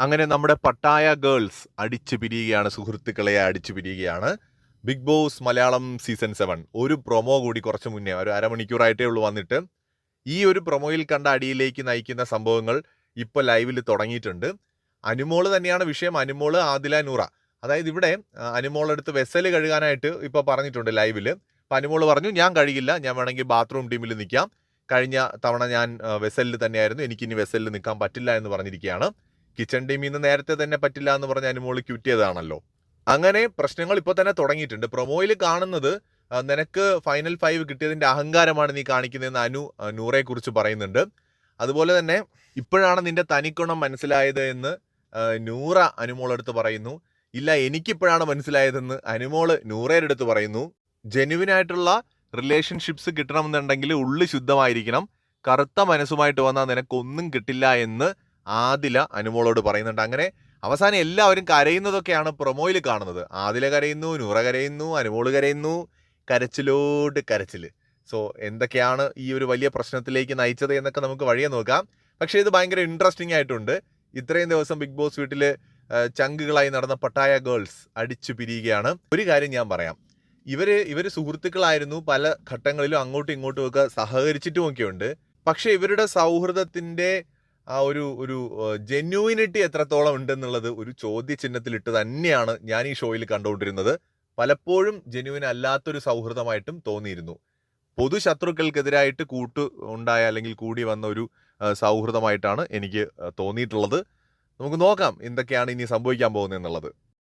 അങ്ങനെ നമ്മുടെ Pattaya girls അടിച്ചു പിരിയുകയാണ് സുഹൃത്തുക്കളെ അടിച്ചു പിരിയുകയാണ്. Big boss Malayalam season seven. ഒരു പ്രൊമോ കൂടി കുറച്ച് മുന്നേ ഒരു അരമണിക്കൂറായിട്ടേ ഉള്ളൂ വന്നിട്ട്. ഈ ഒരു പ്രൊമോയിൽ കണ്ട അടിയിലേക്ക് നയിക്കുന്ന സംഭവങ്ങൾ ഇപ്പോൾ ലൈവിൽ തുടങ്ങിയിട്ടുണ്ട്. അനുമോൾ തന്നെയാണ് വിഷയം. അനുമോൾ ആദില നൂറ. അതായത് ഇവിടെ അനുമോളെടുത്ത് വെസൽ കഴുകാനായിട്ട് ഇപ്പോൾ പറഞ്ഞിട്ടുണ്ട് ലൈവിൽ. അപ്പം അനുമോൾ പറഞ്ഞു ഞാൻ കഴിയില്ല ഞാൻ വേണമെങ്കിൽ ബാത്റൂം ടീമിൽ നിൽക്കാം. കഴിഞ്ഞ തവണ ഞാൻ വെസലിൽ തന്നെയായിരുന്നു. എനിക്കിനി വെസലിൽ നിൽക്കാൻ പറ്റില്ല എന്ന് പറഞ്ഞിരിക്കുകയാണ്. കിച്ചൺ ടീമിൽ നിന്ന് നേരത്തെ തന്നെ പറ്റില്ല എന്ന് പറഞ്ഞ് അനുമോൾ ക്യൂറ്റ് ചെയ്തതാണല്ലോ. അങ്ങനെ പ്രശ്നങ്ങൾ ഇപ്പോൾ തന്നെ തുടങ്ങിയിട്ടുണ്ട്. പ്രൊമോയിൽ കാണുന്നത് നിനക്ക് ഫൈനൽ ഫൈവ് കിട്ടിയതിന്റെ അഹങ്കാരമാണ് നീ കാണിക്കുന്നതെന്ന് അനു നൂറെക്കുറിച്ച് കുറിച്ച് പറയുന്നുണ്ട്. അതുപോലെ തന്നെ ഇപ്പോഴാണ് നിന്റെ തനിക്കുണം മനസ്സിലായത് എന്ന് നൂറ അനുമോളെടുത്ത് പറയുന്നു. ഇല്ല എനിക്കിപ്പോഴാണ് മനസ്സിലായതെന്ന് അനുമോൾ നൂറയുടെ അടുത്ത് പറയുന്നു. ജെനുവിൻ ആയിട്ടുള്ള റിലേഷൻഷിപ്സ് കിട്ടണമെന്നുണ്ടെങ്കിൽ ഉള്ളി ശുദ്ധമായിരിക്കണം. കറുത്ത മനസ്സുമായിട്ട് വന്നാൽ നിനക്കൊന്നും കിട്ടില്ല എന്ന് ആദില അനുമോളോട് പറയുന്നുണ്ട്. അങ്ങനെ അവസാനം എല്ലാവരും കരയുന്നതൊക്കെയാണ് പ്രൊമോയിൽ കാണുന്നത്. ആദില കരയുന്നു നൂറ കരയുന്നു അനുമോൾ കരയുന്നു കരച്ചിലോട്ട് കരച്ചിൽ സോ എന്തൊക്കെയാണ് ഈ ഒരു വലിയ പ്രശ്നത്തിലേക്ക് നയിച്ചത് എന്നൊക്കെ നമുക്ക് വഴിയെ നോക്കാം. പക്ഷേ ഇത് ഭയങ്കര ഇൻട്രസ്റ്റിംഗ് ആയിട്ടുണ്ട്. ഇത്രയും ദിവസം ബിഗ് ബോസ് വീട്ടിൽ ചങ്കുകളായി നടന്ന പട്ടായ ഗേൾസ് അടിച്ചു പിരിയുകയാണ്. ഒരു കാര്യം ഞാൻ പറയാം. ഇവർ ഇവർ സുഹൃത്തുക്കളായിരുന്നു. പല ഘട്ടങ്ങളിലും അങ്ങോട്ടും ഇങ്ങോട്ടും ഒക്കെ സഹകരിച്ചിട്ടും ഒക്കെ ഉണ്ട് പക്ഷെ ഇവരുടെ സൗഹൃദത്തിന്റെ ആ ഒരു ഒരു ജെന്യൂനിറ്റി എത്രത്തോളം ഉണ്ടെന്നുള്ളത് ഒരു ചോദ്യചിഹ്നത്തിലിട്ട് തന്നെയാണ് ഞാൻ ഈ ഷോയിൽ കണ്ടുകൊണ്ടിരുന്നത്. പലപ്പോഴും ജെന്യൂൻ അല്ലാത്തൊരു സൗഹൃദമായിട്ടും തോന്നിയിരുന്നു. പൊതു കൂട്ട് ഉണ്ടായ അല്ലെങ്കിൽ കൂടി വന്ന ഒരു സൗഹൃദമായിട്ടാണ് എനിക്ക് തോന്നിയിട്ടുള്ളത്. നമുക്ക് നോക്കാം എന്തൊക്കെയാണ് ഇനി സംഭവിക്കാൻ പോകുന്നത് എന്നുള്ളത്.